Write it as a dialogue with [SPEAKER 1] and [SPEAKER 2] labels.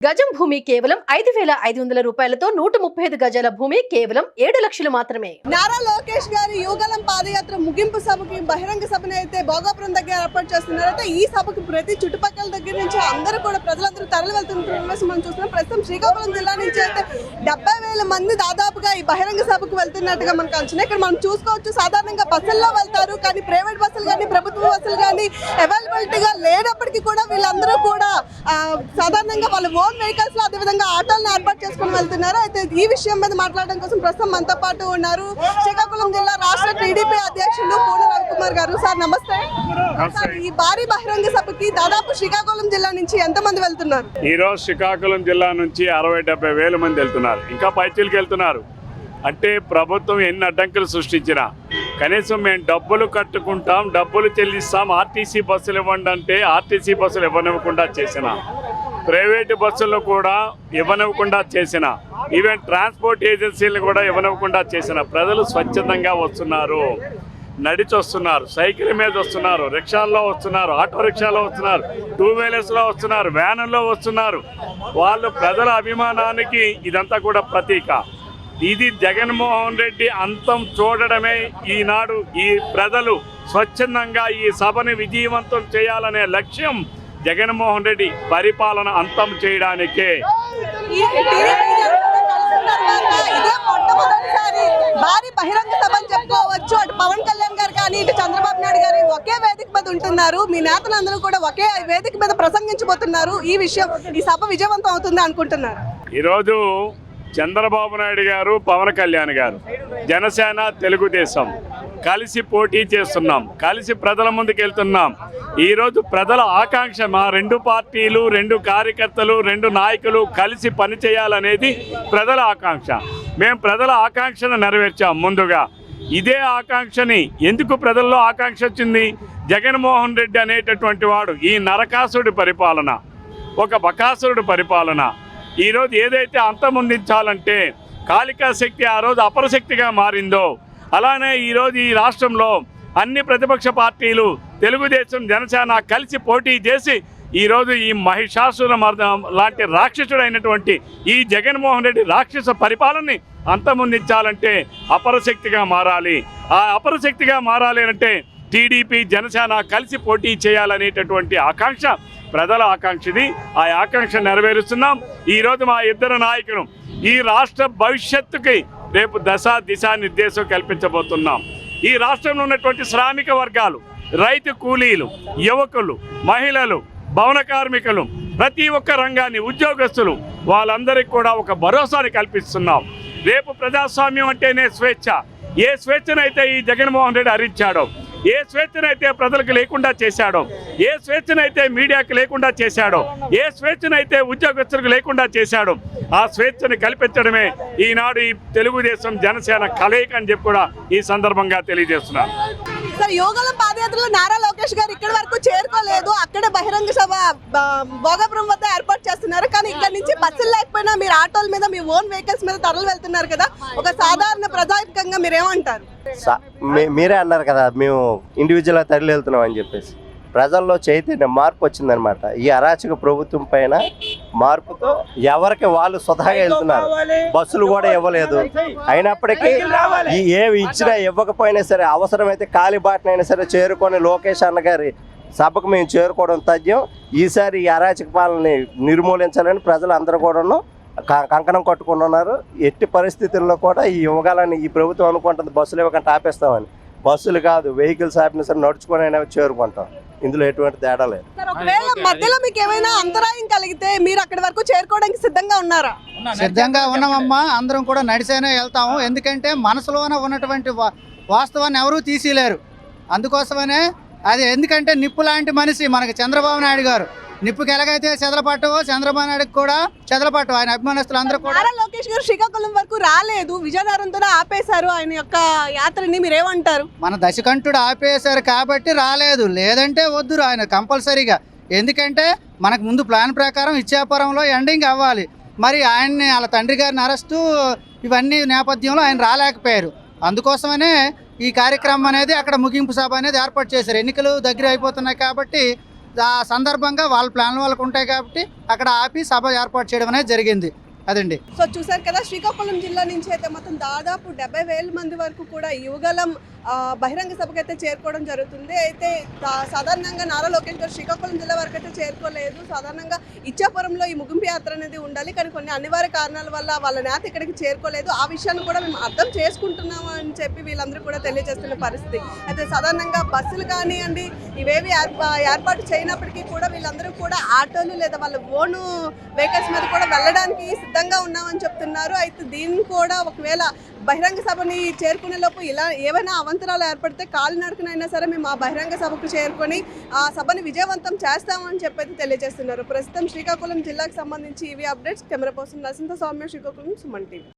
[SPEAKER 1] గజం భూమి కేవలం ఐదు వేల ఐదు వందల రూపాయలతో నూట ముప్పై ఐదు గజాల భూమి కేవలం ఏడు లక్షలు మాత్రమే.
[SPEAKER 2] నారా లోకేష్ గారి యువగలం పాదయాత్ర ముగింపు సభకి బహిరంగ సభని అయితే భోగాపురం దగ్గర ఏర్పాటు చేస్తున్నారైతే ఈ సభకు ప్రతి చుట్టుపక్కల దగ్గర నుంచి అందరూ కూడా ప్రజలందరూ తరలి వెళ్తున్న మనం చూస్తున్నాం ప్రస్తుతం శ్రీకాకుళం జిల్లా నుంచి అయితే డెబ్బై వేల మంది దాదాపుగా ఈ బహిరంగ సభకు వెళ్తున్నట్టుగా మనకు అంచనా ఇక్కడ మనం చూసుకోవచ్చు సాధారణంగా బస్సుల్లో వెళ్తారు కానీ ప్రైవేట్ బస్సులు కానీ ప్రభుత్వ బస్సులు కానీ అవైలబిలిటీగా లేనప్పటికీ కూడా వీళ్ళందరూ కూడా సాధారణంగా వాళ్ళ ఓన్ వెహికల్స్లో అదేవిధంగా ఆటోలను ఏర్పాటు చేసుకుని వెళ్తున్నారు. అయితే ఈ విషయం మీద మాట్లాడడం కోసం ప్రస్తుతం మనతో పాటు ఉన్నారు శ్రీకాకుళం జిల్లా రాష్ట్ర టీడీపీ అధ్యక్షులు పూన రవికుమార్ గారు. సార్ నమస్తే. సార్ ఈ భారీ బహిరంగ సభకి దాదాపు శ్రీకాకుళం జిల్లా నుంచి ఎంతమంది వెళ్తున్నారు?
[SPEAKER 3] ఈ రోజు శ్రీకాకుళం జిల్లా నుంచి అరవై డెబ్బై వేల మంది వెళ్తున్నారు. ఇంకా పైచీలకు వెళ్తున్నారు. అంటే ప్రభుత్వం ఎన్ని అడ్డంకులు సృష్టించినా కనీసం మేము డబ్బులు కట్టుకుంటాం డబ్బులు చెల్లిస్తాం ఆర్టీసీ బస్సులు ఇవ్వండి అంటే ఆర్టీసీ బస్సులు ఇవ్వనివ్వకుండా చేసిన. ప్రైవేటు బస్సులు కూడా ఇవ్వనివ్వకుండా చేసిన. ఈవెన్ ట్రాన్స్పోర్ట్ ఏజెన్సీలు కూడా ఇవ్వనివ్వకుండా చేసిన. ప్రజలు స్వచ్ఛందంగా వస్తున్నారు. నడిచి వస్తున్నారు. సైకిల్ మీద వస్తున్నారు. రిక్షాల్లో వస్తున్నారు. ఆటో రిక్షాలో వస్తున్నారు. టూ వీలర్స్లో వస్తున్నారు. వ్యానుల్లో వస్తున్నారు. వాళ్ళు ప్రజల అభిమానానికి ఇదంతా కూడా ప్రతీక. ఇది జగన్మోహన్ రెడ్డి అంతం చూడడమే ఈనాడు ఈ ప్రజలు స్వచ్ఛందంగా ఈ సభని విజయవంతం చేయాలనే లక్ష్యం జగన్మోహన్ రెడ్డి పరిపాలన అంతం చేయడానికే.
[SPEAKER 2] భారీ బహిరంగ సభ అని చెప్పుకోవచ్చు. అటు పవన్ కళ్యాణ్ గారు కానీ ఇటు చంద్రబాబు నాయుడు గారు ఒకే వేదిక మీద ఉంటున్నారు. మీ నేతలందరూ కూడా ఒకే వేదిక మీద ప్రసంగించబోతున్నారు. ఈ విషయం ఈ సభ విజయవంతం అవుతుంది అనుకుంటున్నారు.
[SPEAKER 3] ఈరోజు చంద్రబాబు నాయుడు గారు పవన్ కళ్యాణ్ గారు. జనసేన తెలుగుదేశం. కలిసి పోటీ చేస్తున్నాం. కలిసి ప్రజల ముందుకు వెళ్తున్నాం ఈరోజు ప్రజల ఆకాంక్ష మా రెండు పార్టీలు రెండు కార్యకర్తలు రెండు నాయకులు కలిసి పనిచేయాలనేది ప్రజల ఆకాంక్ష. మేము ప్రజల ఆకాంక్షను నెరవేర్చాం ముందుగా. ఇదే ఆకాంక్షని ఎందుకు ప్రజల్లో ఆకాంక్ష వచ్చింది? జగన్మోహన్ రెడ్డి అనేటటువంటి వాడు ఈ నరకాసుడి పరిపాలన ఒక బకాసురుడి పరిపాలన ఈరోజు ఏదైతే అంతమొందించాలంటే కాళికా శక్తి ఆ రోజు అపరశక్తిగా మారిందో అలానే ఈరోజు ఈ రాష్ట్రంలో అన్ని ప్రతిపక్ష పార్టీలు తెలుగుదేశం జనసేన కలిసి పోటీ చేసి ఈరోజు ఈ మహిషాసుర మర్ద- లాంటి రాక్షసుడైనటువంటి ఈ జగన్మోహన్ రెడ్డి రాక్షస పరిపాలనని అంతమొందించాలంటే అపరశక్తిగా మారాలి. ఆ అపరశక్తిగా మారాలి అంటే టీడీపీ జనసేన కలిసి పోటీ చేయాలనేటటువంటి ఆకాంక్ష ప్రజల ఆకాంక్షది ఆ ఆకాంక్ష నెరవేరుస్తున్నాం. ఈరోజు మా ఇద్దరు నాయకులు ఈ రాష్ట్ర భవిష్యత్తుకి రేపు దశ దిశ నిర్దేశం కల్పించబోతున్నాం. ఈ రాష్ట్రంలో ఉన్నటువంటి శ్రామిక వర్గాలు రైతు కూలీలు యువకులు మహిళలు భవన కార్మికులు ప్రతి ఒక్క రంగాన్ని ఉద్యోగస్తులు వాళ్ళందరికీ కూడా ఒక భరోసాని కల్పిస్తున్నాం. రేపు ప్రజాస్వామ్యం అంటేనే స్వేచ్ఛ. ఏ స్వేచ్ఛనైతే ఈ జగన్మోహన్ రెడ్డి హరించాడో ఏ స్వేచ్ఛనైతే ప్రజలకు లేకుండా చేశాడో ఏ స్వేచ్ఛనైతే మీడియాకి లేకుండా చేశాడో ఏ స్వేచ్ఛనైతే ఉద్యోగస్తులకు లేకుండా చేశాడో ఆ స్వేచ్ఛని కల్పించడమే ఈనాడు ఈ తెలుగుదేశం జనసేన కలయిక అని చెప్పి కూడా ఈ సందర్భంగా తెలియజేస్తున్నాను
[SPEAKER 2] సార్ యోగలం పాదయాత్రలో నారా లోకేష్ గారు ఇక్కడ వరకు చేరుకోలేదు. అక్కడే బహిరంగ సభ భోగాపురం వద్ద ఏర్పాటు చేస్తున్నారు. కానీ ఇక్కడ నుంచి బస్సులు లేకపోయినా మీరు ఆటోల మీద మీ ఓన్ వెహికల్స్ మీద తరలి వెళ్తున్నారు కదా. ఒక సాధారణ
[SPEAKER 4] ప్రజాకంగా మీరేమంటారు? మీరే అన్నారు కదా మేము ఇండివిజువల్గా తరలి వెళ్తున్నాం అని చెప్పేసి. ప్రజల్లో చైతన్యం మార్పు వచ్చిందనమాట ఈ అరాచక ప్రభుత్వం పైన మార్పుతో ఎవరికి వాళ్ళు స్వతహాగా వెళ్తున్నారు? బస్సులు కూడా ఇవ్వలేదు. అయినప్పటికీ ఏవి ఇచ్చినా ఇవ్వకపోయినా సరే అవసరమైతే కాలిబాటనైనా సరే చేరుకొని లోకేష్ అన్న గారి సభకు మేము చేరుకోవడం తథ్యం. ఈసారి ఈ అరాచక పాలనని నిర్మూలించాలని ప్రజలు అందరూ కూడాను కంకణం కట్టుకుని ఉన్నారు. ఎట్టి పరిస్థితుల్లో కూడా ఈ యువగాలని ఈ ప్రభుత్వం అనుకుంటుంది బస్సులు ఇవ్వకుండా ఆపేస్తామని. బస్సులు కాదు వెహికల్స్ ఆపినా సరే నడుచుకొని అయినా చేరుకుంటాం. ఇందులో ఎటువంటి తేడా లేదు.
[SPEAKER 2] ఒకవేళ మధ్యలో మీకు ఏమైనా అంతరాయం కలిగితే మీరు అక్కడి వరకు చేరుకోవడానికి సిద్ధంగా ఉన్నారా?
[SPEAKER 5] సిద్ధంగా ఉన్నామమ్మా. అందరం కూడా నడిచేనే వెళ్తాము. ఎందుకంటే మనసులోన ఉన్నటువంటి వా- వాస్తవాన్ని ఎవరూ తీసిలేరు. అందుకోసమనే అది ఎందుకంటే నిప్పు లాంటి మనిషి మనకి చంద్రబాబు నాయుడు గారు. నిప్పుకి ఎలాగైతే చెదలపట్టవో చంద్రబాబు నాయుడుకి కూడా చెదలపట్టు ఆయన అభిమానస్తులు అందరూ కూడా.
[SPEAKER 2] నారా లోకేష్ గారు శ్రీకాకుళం వరకు రాలేదు. విజయనగరంతోనే ఆపేశారు ఆయన యొక్క యాత్రని. మీరు ఏమంటారు
[SPEAKER 5] మన దశకంఠుడు ఆపేశారు కాబట్టి రాలేదు. లేదంటే వద్దు ఆయన కంపల్సరీగా. ఎందుకంటే మనకు ముందు ప్లాన్ ప్రకారం ఇచ్చాపురంలో ఎండింగ్ అవ్వాలి. మరి ఆయన్ని వాళ్ళ తండ్రి గారిని అరెస్టు ఇవన్నీ నేపథ్యంలో ఆయన రాలేకపోయారు. అందుకోసమనే ఈ కార్యక్రమం అనేది అక్కడ ముగింపు సభ అనేది ఏర్పాటు చేశారు. ఎన్నికలు దగ్గర అయిపోతున్నాయి కాబట్టి ఆ సందర్భంగా వాళ్ళ ప్లాన్ వాళ్ళకు ఉంటాయి కాబట్టి అక్కడ ఆపి సభ ఏర్పాటు చేయడం అనేది జరిగింది. అదండి.
[SPEAKER 2] సో చూసారు కదా శ్రీకాకుళం జిల్లా నుంచి అయితే మొత్తం దాదాపు డెబ్బై వేల మంది వరకు కూడా యువగలం బహిరంగ సభకు అయితే చేరుకోవడం జరుగుతుంది. అయితే సాధారణంగా నారా లోకేష్ గారు శ్రీకాకుళం జిల్లా వరకు అయితే చేరుకోలేదు. సాధారణంగా ఇచ్చాపురంలో ఈ ముగింపు యాత్ర అనేది ఉండాలి. కానీ కొన్ని అనివార్య కారణాల వల్ల వాళ్ళ నేత ఇక్కడికి చేరుకోలేదు. ఆ విషయాన్ని కూడా మేము అర్థం చేసుకుంటున్నాము అని చెప్పి వీళ్ళందరూ కూడా తెలియజేస్తున్న పరిస్థితి. అయితే సాధారణంగా బస్సులు కానివ్వండి ఇవేవి ఏర్పాటు చేయనప్పటికీ కూడా వీళ్ళందరూ కూడా ఆటోలు లేదా వాళ్ళ ఓను వెహికల్స్ మీద కూడా వెళ్ళడానికి సిద్ధంగా ఉన్నామని చెప్తున్నారు. అయితే దీన్ని కూడా ఒకవేళ బహిరంగ సభని చేరుకునే లోపు ఇలా ఏవైనా అవంతరాలు ఏర్పడితే కాలినడకనైనా సరే మేము ఆ బహిరంగ సభకు చేరుకొని ఆ సభని విజయవంతం చేస్తామని చెప్పైతే తెలియజేస్తున్నారు. ప్రస్తుతం శ్రీకాకుళం జిల్లాకు సంబంధించి ఇవి updates. Camera person Narasimha Soumya Srikakulam Suman TV.